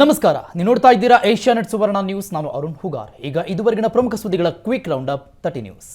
ನಮಸ್ಕಾರ, ನೀವು ನೋಡ್ತಾ ಇದ್ದೀರಾ ಏಷ್ಯಾ ನೆಟ್ ಸುವರ್ಣ ನ್ಯೂಸ್. ನಾನು ಅರುಣ್ ಹುಗಾರ್. ಈಗ ಇದುವರೆಗಿನ ಪ್ರಮುಖ ಸುದ್ದಿಗಳ quick round up, thirty news.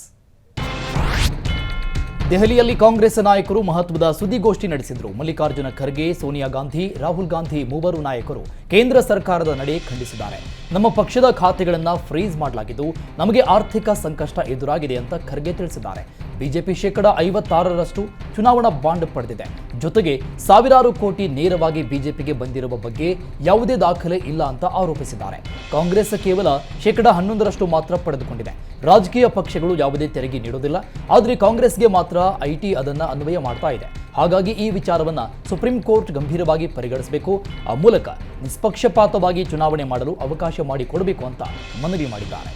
ದೆಹಲಿಯಲ್ಲಿ ಕಾಂಗ್ರೆಸ್ ನಾಯಕರು ಮಹತ್ವದ ಸುದ್ದಿಗೋಷ್ಠಿ ನಡೆಸಿದರು. ಮಲ್ಲಿಕಾರ್ಜುನ ಖರ್ಗೆ, ಸೋನಿಯಾ ಗಾಂಧಿ, ರಾಹುಲ್ ಗಾಂಧಿ ಮೂವರು ನಾಯಕರು ಕೇಂದ್ರ ಸರ್ಕಾರದ ನಡೆ ಖಂಡಿಸಿದ್ದಾರೆ. ನಮ್ಮ ಪಕ್ಷದ ಖಾತೆಗಳನ್ನು ಫ್ರೀಸ್ ಮಾಡಲಾಗಿದ್ದು ನಮಗೆ ಆರ್ಥಿಕ ಸಂಕಷ್ಟ ಎದುರಾಗಿದೆ ಅಂತ ಖರ್ಗೆ ತಿಳಿಸಿದ್ದಾರೆ. ಬಿಜೆಪಿ ಶೇಕಡ ಐವತ್ತಾರರಷ್ಟು ಚುನಾವಣಾ ಬಾಂಡ್ ಪಡೆದಿದೆ. ಜೊತೆಗೆ ಸಾವಿರಾರು ಕೋಟಿ ನೇರವಾಗಿ ಬಿಜೆಪಿಗೆ ಬಂದಿರುವ ಬಗ್ಗೆ ಯಾವುದೇ ದಾಖಲೆ ಇಲ್ಲ ಅಂತ ಆರೋಪಿಸಿದ್ದಾರೆ. ಕಾಂಗ್ರೆಸ್ ಕೇವಲ ಶೇಕಡ ಹನ್ನೊಂದರಷ್ಟು ಮಾತ್ರ ಪಡೆದುಕೊಂಡಿದೆ. ರಾಜಕೀಯ ಪಕ್ಷಗಳು ಯಾವುದೇ ತೆರಿಗೆ ನೀಡುವುದಿಲ್ಲ ಆದರೆ ಕಾಂಗ್ರೆಸ್ಗೆ ಮಾತ್ರ ಐಟಿ ಅದನ್ನ ಅನ್ವಯ ಮಾಡ್ತಾ ಇದೆ. ಹಾಗಾಗಿ ಈ ವಿಚಾರವನ್ನ ಸುಪ್ರೀಂ ಕೋರ್ಟ್ ಗಂಭೀರವಾಗಿ ಪರಿಗಣಿಸಬೇಕು. ಆ ಮೂಲಕ ನಿಷ್ಪಕ್ಷಪಾತವಾಗಿ ಚುನಾವಣೆ ಮಾಡಲು ಅವಕಾಶ ಮಾಡಿಕೊಡಬೇಕು ಅಂತ ಮನವಿ ಮಾಡಿದ್ದಾರೆ.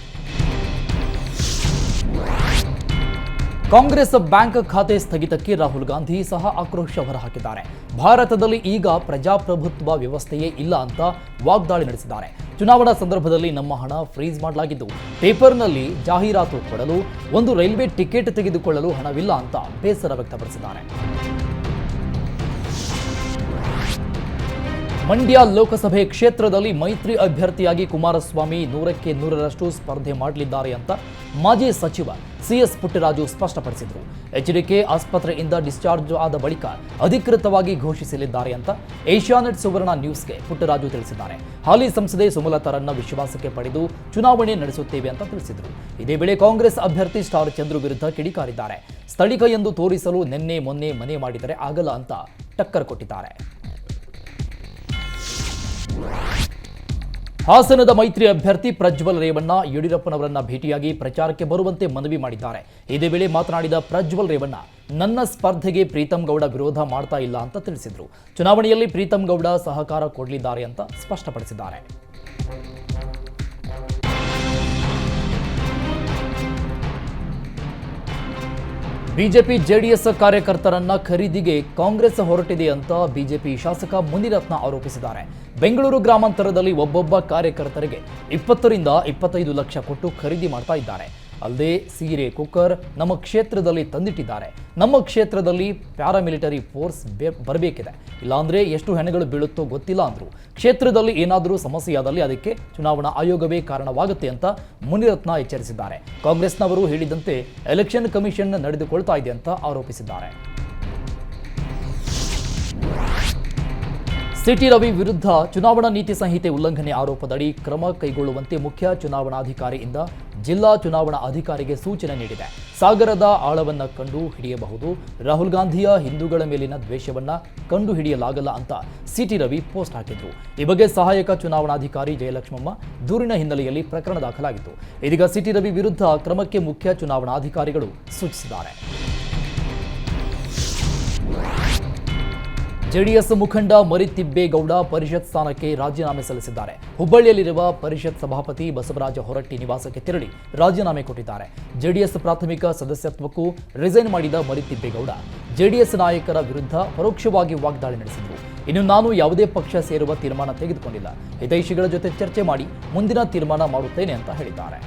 ಕಾಂಗ್ರೆಸ್ ಬ್ಯಾಂಕ್ ಖಾತೆ ಸ್ಥಗಿತಕ್ಕೆ ರಾಹುಲ್ ಗಾಂಧಿ ಸಹ ಆಕ್ರೋಶ ಹೊರಹಾಕಿದ್ದಾರೆ. ಭಾರತದಲ್ಲಿ ಈಗ ಪ್ರಜಾಪ್ರಭುತ್ವ ವ್ಯವಸ್ಥೆಯೇ ಇಲ್ಲ ಅಂತ ವಾಗ್ದಾಳಿ ನಡೆಸಿದ್ದಾರೆ. ಚುನಾವಣಾ ಸಂದರ್ಭದಲ್ಲಿ ನಮ್ಮ ಹಣ ಫ್ರೀಸ್ ಮಾಡಲಾಗಿದ್ದು, ಪೇಪರ್ನಲ್ಲಿ ಜಾಹೀರಾತು ಕೊಡಲು, ಒಂದು ರೈಲ್ವೆ ಟಿಕೆಟ್ ತೆಗೆದುಕೊಳ್ಳಲು ಹಣವಿಲ್ಲ ಅಂತ ಬೇಸರ ವ್ಯಕ್ತಪಡಿಸಿದ್ದಾರೆ. ಮಂಡ್ಯ ಲೋಕಸಭೆ ಕ್ಷೇತ್ರದಲ್ಲಿ ಮೈತ್ರಿ ಅಭ್ಯರ್ಥಿಯಾಗಿ ಕುಮಾರಸ್ವಾಮಿ ನೂರಕ್ಕೆ ನೂರರಷ್ಟು ಸ್ಪರ್ಧೆ ಮಾಡಲಿದ್ದಾರೆ ಅಂತ ಮಾಜಿ ಸಚಿವ ಸಿಎಸ್ ಪುಟ್ಟರಾಜು ಸ್ಪಷ್ಟಪಡಿಸಿದರು. ಎಚ್ಡಿಕೆ ಆಸ್ಪತ್ರೆಯಿಂದ ಡಿಸ್ಚಾರ್ಜ್ ಆದ ಬಳಿಕ ಅಧಿಕೃತವಾಗಿ ಘೋಷಿಸಲಿದ್ದಾರೆ ಅಂತ ಏಷ್ಯಾನೆಟ್ ಸುವರ್ಣ ನ್ಯೂಸ್ಗೆ ಪುಟ್ಟರಾಜು ತಿಳಿಸಿದ್ದಾರೆ. ಹಾಲಿ ಸಂಸದೆ ಸುಮಲತಾರನ್ನ ವಿಶ್ವಾಸಕ್ಕೆ ಪಡೆದು ಚುನಾವಣೆ ನಡೆಸುತ್ತೇವೆ ಅಂತ ತಿಳಿಸಿದರು. ಇದೇ ವೇಳೆ ಕಾಂಗ್ರೆಸ್ ಅಭ್ಯರ್ಥಿ ಸ್ಟಾರ್ ಚಂದ್ರು ವಿರುದ್ಧ ಕಿಡಿಕಾರಿದ್ದಾರೆ. ಸ್ಥಳೀಕ ಎಂದು ತೋರಿಸಲು ನಿನ್ನೆ ಮೊನ್ನೆ ಮನೆ ಮಾಡಿದರೆ ಆಗಲ್ಲ ಅಂತ ಟಕ್ಕರ್ ಕೊಟ್ಟಿದ್ದಾರೆ. ಹಾಸನದ ಮೈತ್ರಿ ಅಭ್ಯರ್ಥಿ ಪ್ರಜ್ವಲ್ ರೇವಣ್ಣ ಯಡಿಯೂರಪ್ಪನವರನ್ನ ಭೇಟಿಯಾಗಿ ಪ್ರಚಾರಕ್ಕೆ ಬರುವಂತೆ ಮನವಿ ಮಾಡಿದ್ದಾರೆ. ಇದೇ ವೇಳೆ ಮಾತನಾಡಿದ ಪ್ರಜ್ವಲ್ ರೇವಣ್ಣ, ನನ್ನ ಸ್ಪರ್ಧೆಗೆ ಪ್ರೀತಂ ಗೌಡ ವಿರೋಧ ಮಾಡ್ತಾ ಇಲ್ಲ ಅಂತ ತಿಳಿಸಿದರು. ಚುನಾವಣೆಯಲ್ಲಿ ಪ್ರೀತಂ ಗೌಡ ಸಹಕಾರ ಕೊಡಲಿದ್ದಾರೆ ಅಂತ ಸ್ಪಷ್ಟಪಡಿಸಿದ್ದಾರೆ. ಬಿಜೆಪಿ ಜೆಡಿಎಸ್ ಕಾರ್ಯಕರ್ತರನ್ನ ಖರೀದಿಗೆ ಕಾಂಗ್ರೆಸ್ ಹೊರಟಿದೆ ಅಂತ ಬಿಜೆಪಿ ಶಾಸಕ ಮುನಿರತ್ನ ಆರೋಪಿಸಿದ್ದಾರೆ. ಬೆಂಗಳೂರು ಗ್ರಾಮಾಂತರದಲ್ಲಿ ಒಬ್ಬೊಬ್ಬ ಕಾರ್ಯಕರ್ತರಿಗೆ ಇಪ್ಪತ್ತರಿಂದ ಇಪ್ಪತ್ತೈದು ಲಕ್ಷ ಕೊಟ್ಟು ಖರೀದಿ ಮಾಡ್ತಾ ಇದ್ದಾರೆ. ಅಲ್ಲದೆ ಸೀರೆ, ಕುಕ್ಕರ್ ನಮ್ಮ ಕ್ಷೇತ್ರದಲ್ಲಿ ತಂದಿಟ್ಟಿದ್ದಾರೆ. ನಮ್ಮ ಕ್ಷೇತ್ರದಲ್ಲಿ ಪ್ಯಾರಾಮಿಲಿಟರಿ ಫೋರ್ಸ್ ಬರಬೇಕಿದೆ. ಇಲ್ಲಾಂದ್ರೆ ಎಷ್ಟು ಹೆಣಗಳು ಬೀಳುತ್ತೋ ಗೊತ್ತಿಲ್ಲ ಅಂದ್ರು. ಕ್ಷೇತ್ರದಲ್ಲಿ ಏನಾದರೂ ಸಮಸ್ಯೆಯಾದಲ್ಲಿ ಅದಕ್ಕೆ ಚುನಾವಣಾ ಆಯೋಗವೇ ಕಾರಣವಾಗುತ್ತೆ ಅಂತ ಮುನಿರತ್ನ ಎಚ್ಚರಿಸಿದ್ದಾರೆ. ಕಾಂಗ್ರೆಸ್ನವರು ಹೇಳಿದಂತೆ ಎಲೆಕ್ಷನ್ ಕಮಿಷನ್ ನಡೆದುಕೊಳ್ತಾ ಇದೆ ಅಂತ ಆರೋಪಿಸಿದ್ದಾರೆ. ಸಿಟಿ ರವಿ ವಿರುದ್ಧ ಚುನಾವಣಾ ನೀತಿ ಸಂಹಿತೆ ಉಲ್ಲಂಘನೆ ಆರೋಪದಡಿ ಕ್ರಮ ಕೈಗೊಳ್ಳುವಂತೆ ಮುಖ್ಯ ಚುನಾವಣಾಧಿಕಾರಿಯಿಂದ ಜಿಲ್ಲಾ ಚುನಾವಣಾ ಅಧಿಕಾರಿಗೆ ಸೂಚನೆ ನೀಡಿದೆ. ಸಾಗರದ ಆಳವನ್ನ ಕಂಡು ಹಿಡಿಯಬಹುದು. ರಾಹುಲ್ ಗಾಂಧಿಯ ಹಿಂದೂಗಳ ಮೇಲಿನ ದ್ವೇಷವನ್ನ ಕಂಡು ಹಿಡಿಯಲಾಗಲ್ಲ ಅಂತ ಸಿಟಿ ರವಿ ಪೋಸ್ಟ್ ಹಾಕಿದ್ರು. ಈ ಬಗ್ಗೆ ಸಹಾಯಕ ಚುನಾವಣಾಧಿಕಾರಿ ಜಯಲಕ್ಷ್ಮಮ್ಮ ದೂರಿನ ಹಿನ್ನೆಲೆಯಲ್ಲಿ ಪ್ರಕರಣ ದಾಖಲಾಗಿತ್ತು. ಇದೀಗ ಸಿಟಿ ರವಿ ವಿರುದ್ಧ ಕ್ರಮಕ್ಕೆ ಮುಖ್ಯ ಚುನಾವಣಾಧಿಕಾರಿಗಳು ಸೂಚಿಸಿದ್ದಾರೆ. ಜೆಡಿಎಸ್ ಮುಖಂಡ ಮರಿತಿಬ್ಬೇಗೌಡ ಪರಿಷತ್ ಸ್ಥಾನಕ್ಕೆ ರಾಜೀನಾಮೆ ಸಲ್ಲಿಸಿದ್ದಾರೆ. ಹುಬ್ಬಳ್ಳಿಯಲ್ಲಿರುವ ಪರಿಷತ್ ಸಭಾಪತಿ ಬಸವರಾಜ ಹೊರಟ್ಟಿ ನಿವಾಸಕ್ಕೆ ತೆರಳಿ ರಾಜೀನಾಮೆ ಕೊಟ್ಟಿದ್ದಾರೆ. ಜೆಡಿಎಸ್ ಪ್ರಾಥಮಿಕ ಸದಸ್ಯತ್ವಕ್ಕೂ ರಿಸೈನ್ ಮಾಡಿದ ಮರಿತಿಬ್ಬೇಗೌಡ ಜೆಡಿಎಸ್ ನಾಯಕರ ವಿರುದ್ಧ ಪರೋಕ್ಷವಾಗಿ ವಾಗ್ದಾಳಿ ನಡೆಸಿದರು. ಇನ್ನು ನಾನು ಯಾವುದೇ ಪಕ್ಷ ಸೇರುವ ತೀರ್ಮಾನ ತೆಗೆದುಕೊಂಡಿಲ್ಲ. ಹಿತೈಷಿಗಳ ಜೊತೆ ಚರ್ಚೆ ಮಾಡಿ ಮುಂದಿನ ತೀರ್ಮಾನ ಮಾಡುತ್ತೇನೆ ಅಂತ ಹೇಳಿದ್ದಾರೆ.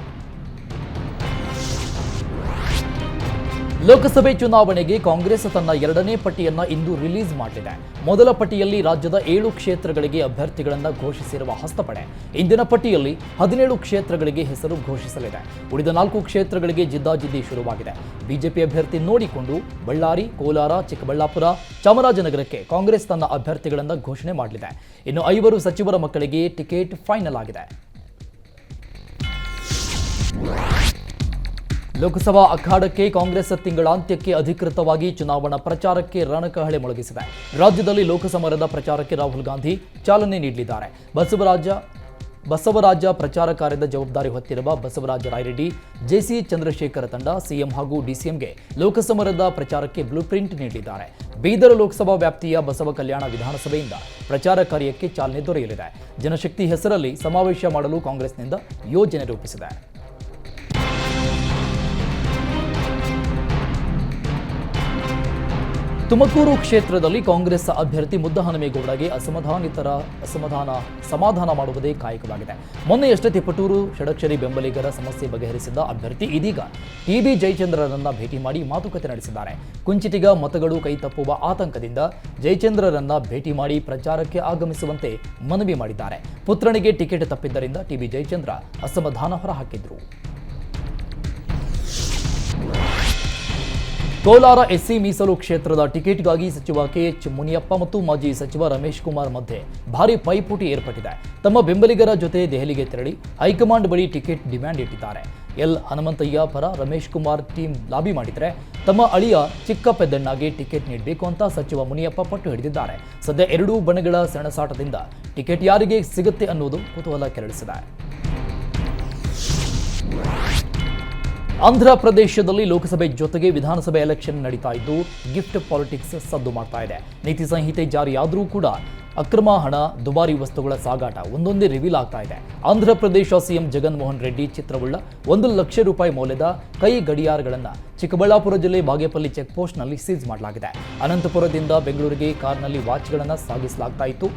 ಲೋಕಸಭೆ ಚುನಾವಣೆಗೆ ಕಾಂಗ್ರೆಸ್ ತನ್ನ ಎರಡನೇ ಪಟ್ಟಿಯನ್ನ ಇಂದು ರಿಲೀಸ್ ಮಾಡಿದೆ. ಮೊದಲ ಪಟ್ಟಿಯಲ್ಲಿ ರಾಜ್ಯದ ಏಳು ಕ್ಷೇತ್ರಗಳಿಗೆ ಅಭ್ಯರ್ಥಿಗಳನ್ನು ಘೋಷಿಸಿರುವ ಹಸ್ತಪಡೆ. ಇಂದಿನ ಪಟ್ಟಿಯಲ್ಲಿ ಹದಿನೇಳು ಕ್ಷೇತ್ರಗಳಿಗೆ ಹೆಸರು ಘೋಷಿಸಲಿದೆ. ಉಳಿದ ನಾಲ್ಕು ಕ್ಷೇತ್ರಗಳಿಗೆ ಜಿದ್ದಾಜಿದ್ದಿ ಶುರುವಾಗಿದೆ. ಬಿಜೆಪಿ ಅಭ್ಯರ್ಥಿ ನೋಡಿಕೊಂಡು ಬಳ್ಳಾರಿ, ಕೋಲಾರ, ಚಿಕ್ಕಬಳ್ಳಾಪುರ, ಚಾಮರಾಜನಗರಕ್ಕೆ ಕಾಂಗ್ರೆಸ್ ತನ್ನ ಅಭ್ಯರ್ಥಿಗಳನ್ನು ಘೋಷಣೆ ಮಾಡಲಿದೆ. ಇನ್ನು ಐವರು ಸಚಿವರ ಮಕ್ಕಳಿಗೆ ಟಿಕೆಟ್ ಫೈನಲ್ ಆಗಿದೆ. ಲೋಕಸಭಾ ಅಖಾಡಕ್ಕೆ ಕಾಂಗ್ರೆಸ್ ತಿಂಗಳಾಂತ್ಯಕ್ಕೆ ಅಧಿಕೃತವಾಗಿ ಚುನಾವಣಾ ಪ್ರಚಾರಕ್ಕೆ ರಣಕಹಳೆ ಮೊಳಗಿಸಿದೆ. ರಾಜ್ಯದಲ್ಲಿ ಲೋಕಸಮರದ ಪ್ರಚಾರಕ್ಕೆ ರಾಹುಲ್ ಗಾಂಧಿ ಚಾಲನೆ ನೀಡಲಿದ್ದಾರೆ. ಬಸವರಾಜ ಬಸವರಾಜ ಪ್ರಚಾರ ಕಾರ್ಯದ ಜವಾಬ್ದಾರಿ ಹೊತ್ತಿರುವ ಬಸವರಾಜ ರಾಯರೆಡ್ಡಿ ಜೆಸಿ ಚಂದ್ರಶೇಖರ ತಂಡ ಸಿಎಂ ಹಾಗೂ ಡಿಸಿಎಂಗೆ ಲೋಕಸಮರದ ಪ್ರಚಾರಕ್ಕೆ ಬ್ಲೂ ಪ್ರಿಂಟ್ ನೀಡಿದ್ದಾರೆ ಬೀದರ್ ಲೋಕಸಭಾ ವ್ಯಾಪ್ತಿಯ ಬಸವ ಕಲ್ಯಾಣ ವಿಧಾನಸಭೆಯಿಂದ ಪ್ರಚಾರ ಕಾರ್ಯಕ್ಕೆ ಚಾಲನೆ ದೊರೆಯಲಿದೆ. ಜನಶಕ್ತಿ ಹೆಸರಲ್ಲಿ ಸಮಾವೇಶ ಮಾಡಲು ಕಾಂಗ್ರೆಸ್ನಿಂದ ಯೋಜನೆ ರೂಪಿಸಿದೆ. ತುಮಕೂರು ಕ್ಷೇತ್ರದಲ್ಲಿ ಕಾಂಗ್ರೆಸ್ ಅಭ್ಯರ್ಥಿ ಮುದ್ದಹನುಮೇಗೌಡಗೆ ಅಸಮಾಧಾನಿತರ ಅಸಮಾಧಾನ ಸಮಾಧಾನ ಮಾಡುವುದೇ ಕಾಯಕವಾಗಿದೆ. ಮೊನ್ನೆಯಷ್ಟೇ ತಿಪಟೂರು ಷಡಕ್ಷರಿ, ಬೆಂಬಲಿಗರ ಸಮಸ್ಯೆ ಬಗೆಹರಿಸಿದ್ದ ಅಭ್ಯರ್ಥಿ ಇದೀಗ ಟಿಬಿ ಜಯಚಂದ್ರರನ್ನ ಭೇಟಿ ಮಾಡಿ ಮಾತುಕತೆ ನಡೆಸಿದ್ದಾರೆ. ಕುಂಚಿಟಿಗ ಮತಗಳು ಕೈತಪ್ಪುವ ಆತಂಕದಿಂದ ಜಯಚಂದ್ರರನ್ನ ಭೇಟಿ ಮಾಡಿ ಪ್ರಚಾರಕ್ಕೆ ಆಗಮಿಸುವಂತೆ ಮನವಿ ಮಾಡಿದ್ದಾರೆ. ಪುತ್ರನಿಗೆ ಟಿಕೆಟ್ ತಪ್ಪಿದ್ದರಿಂದ ಟಿಬಿ ಜಯಚಂದ್ರ ಅಸಮಾಧಾನ ಹೊರಹಾಕಿದ್ರು. ಕೋಲಾರ ಎಸ್ಸಿ ಮೀಸಲು ಕ್ಷೇತ್ರದ ಟಿಕೆಟ್ಗಾಗಿ ಸಚಿವ ಕೆಎಚ್ ಮುನಿಯಪ್ಪ ಮತ್ತು ಮಾಜಿ ಸಚಿವ ರಮೇಶ್ ಕುಮಾರ್ ಮಧ್ಯೆ ಭಾರಿ ಪೈಪೋಟಿ ಏರ್ಪಟ್ಟಿದೆ. ತಮ್ಮ ಬೆಂಬಲಿಗರ ಜೊತೆ ದೆಹಲಿಗೆ ತೆರಳಿ ಹೈಕಮಾಂಡ್ ಬಳಿ ಟಿಕೆಟ್ ಡಿಮ್ಯಾಂಡ್ ಇಟ್ಟಿದ್ದಾರೆ. ಎಲ್ ಹನುಮಂತಯ್ಯ ಪರ ರಮೇಶ್ ಕುಮಾರ್ ಟೀಮ್ ಲಾಬಿ ಮಾಡಿದರೆ ತಮ್ಮ ಅಳಿಯ ಚಿಕ್ಕ ಪೆದ್ದಣ್ಣಗೆ ಟಿಕೆಟ್ ನೀಡಬೇಕು ಅಂತ ಸಚಿವ ಮುನಿಯಪ್ಪ ಪಟ್ಟು ಹಿಡಿದಿದ್ದಾರೆ. ಸದ್ಯ ಎರಡೂ ಬಣಗಳ ಸೆಣಸಾಟದಿಂದ ಟಿಕೆಟ್ ಯಾರಿಗೆ ಸಿಗುತ್ತೆ ಅನ್ನೋದು ಕುತೂಹಲ ಕೆರಳಿಸಿದೆ. ಆಂಧ್ರ ಪ್ರದೇಶದಲ್ಲಿ ಲೋಕಸಭೆ ಜೊತೆಗೆ ವಿಧಾನಸಭೆ ಎಲೆಕ್ಷನ್ ನಡೀತಾ ಇದ್ದು ಗಿಫ್ಟ್ ಪಾಲಿಟಿಕ್ಸ್ ಸದ್ದು ಮಾಡ್ತಾ ಇದೆ. ನೀತಿ ಸಂಹಿತೆ ಜಾರಿಯಾದರೂ ಕೂಡ ಅಕ್ರಮ ಹಣ, ದುಬಾರಿ ವಸ್ತುಗಳ ಸಾಗಾಟ ಒಂದೊಂದೇ ರಿವೀಲ್ ಆಗ್ತಾ ಇದೆ. ಆಂಧ್ರ ಪ್ರದೇಶ ಸಿಎಂ ಜಗನ್ಮೋಹನ್ ರೆಡ್ಡಿ ಚಿತ್ರವುಳ್ಳ ಒಂದು ಲಕ್ಷ ರೂಪಾಯಿ ಮೌಲ್ಯದ ಕೈ ಗಡಿಯಾರಗಳನ್ನು ಚಿಕ್ಕಬಳ್ಳಾಪುರ ಜಿಲ್ಲೆ ಬಾಗೇಪಲ್ಲಿ ಚೆಕ್ ಪೋಸ್ಟ್ನಲ್ಲಿ ಸೀಸ್ ಮಾಡಲಾಗಿದೆ. ಅನಂತಪುರದಿಂದ ಬೆಂಗಳೂರಿಗೆ ಕಾರ್ನಲ್ಲಿ ವಾಚ್ಗಳನ್ನು ಸಾಗಿಸಲಾಗ್ತಾ ಇತ್ತು.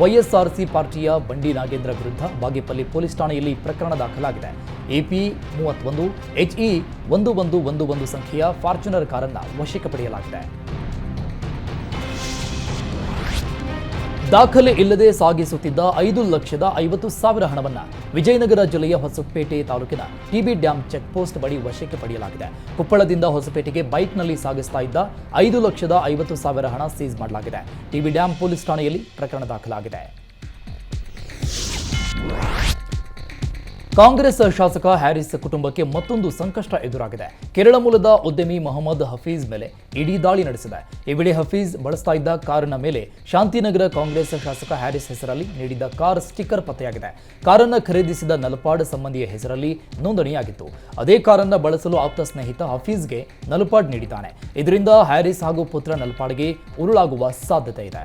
ವೈಎಸ್ಆರ್ಸಿ ಪಾರ್ಟಿಯ ಬಂಡಿ ನಾಗೇಂದ್ರ ವಿರುದ್ಧ ಬಾಗೇಪಲ್ಲಿ ಪೊಲೀಸ್ ಠಾಣೆಯಲ್ಲಿ ಪ್ರಕರಣ ದಾಖಲಾಗಿದೆ. ಎಪಿ ಮೂವತ್ತೊಂದು ಎಚ್ಇ ಒಂದು ಒಂದು ಒಂದು ಒಂದು ಸಂಖ್ಯೆಯ ಫಾರ್ಚುನರ್ ಕಾರನ್ನು ವಶಕ್ಕೆ ಪಡೆಯಲಾಗಿದೆ. ದಾಖಲೆ ಇಲ್ಲದೆ ಸಾಗಿಸುತ್ತಿದ್ದ ಐದು ಲಕ್ಷದ ಐವತ್ತು ಸಾವಿರ ಹಣವನ್ನು ವಿಜಯನಗರ ಜಿಲ್ಲೆಯ ಹೊಸಪೇಟೆ ತಾಲೂಕಿನ ಟಿಬಿ ಡ್ಯಾಂ ಚೆಕ್ ಪೋಸ್ಟ್ ಬಳಿ ವಶಕ್ಕೆ ಪಡೆಯಲಾಗಿದೆ. ಕೊಪ್ಪಳದಿಂದ ಹೊಸಪೇಟೆಗೆ ಬೈಕ್ನಲ್ಲಿ ಸಾಗಿಸ್ತಾ ಇದ್ದ ಐದು ಲಕ್ಷದ ಐವತ್ತು ಸಾವಿರ ಹಣ ಸೀಸ್ ಮಾಡಲಾಗಿದೆ. ಟಿಬಿ ಡ್ಯಾಂ ಪೊಲೀಸ್ ಠಾಣೆಯಲ್ಲಿ ಪ್ರಕರಣ ದಾಖಲಾಗಿದೆ. ಕಾಂಗ್ರೆಸ್ ಶಾಸಕ ಹ್ಯಾರಿಸ್ ಕುಟುಂಬಕ್ಕೆ ಮತ್ತೊಂದು ಸಂಕಷ್ಟ ಎದುರಾಗಿದೆ. ಕೇರಳ ಮೂಲದ ಉದ್ಯಮಿ ಮೊಹಮ್ಮದ್ ಹಫೀಜ್ ಮೇಲೆ ಇಡೀ ದಾಳಿ ನಡೆಸಿದೆ. ಈ ವೇಳೆ ಹಫೀಜ್ ಬಳಸ್ತಾ ಇದ್ದ ಕಾರಿನ ಮೇಲೆ ಶಾಂತಿನಗರ ಕಾಂಗ್ರೆಸ್ ಶಾಸಕ ಹ್ಯಾರಿಸ್ ಹೆಸರಲ್ಲಿ ನೀಡಿದ್ದ ಕಾರ್ ಸ್ಟಿಕ್ಕರ್ ಪತ್ತೆಯಾಗಿದೆ. ಕಾರನ್ನು ಖರೀದಿಸಿದ ನಲಪಾಡ್ ಸಂಬಂಧಿಯ ಹೆಸರಲ್ಲಿ ನೋಂದಣಿಯಾಗಿತ್ತು. ಅದೇ ಕಾರನ್ನು ಬಳಸಲು ಆಪ್ತ ಸ್ನೇಹಿತ ಹಫೀಜ್ಗೆ ನಲಪಾಡ್ ನೀಡಿದ್ದಾನೆ. ಇದರಿಂದ ಹ್ಯಾರಿಸ್ ಹಾಗೂ ಪುತ್ರ ನಲಪಾಡ್ಗೆ ಉರುಳಾಗುವ ಸಾಧ್ಯತೆ ಇದೆ.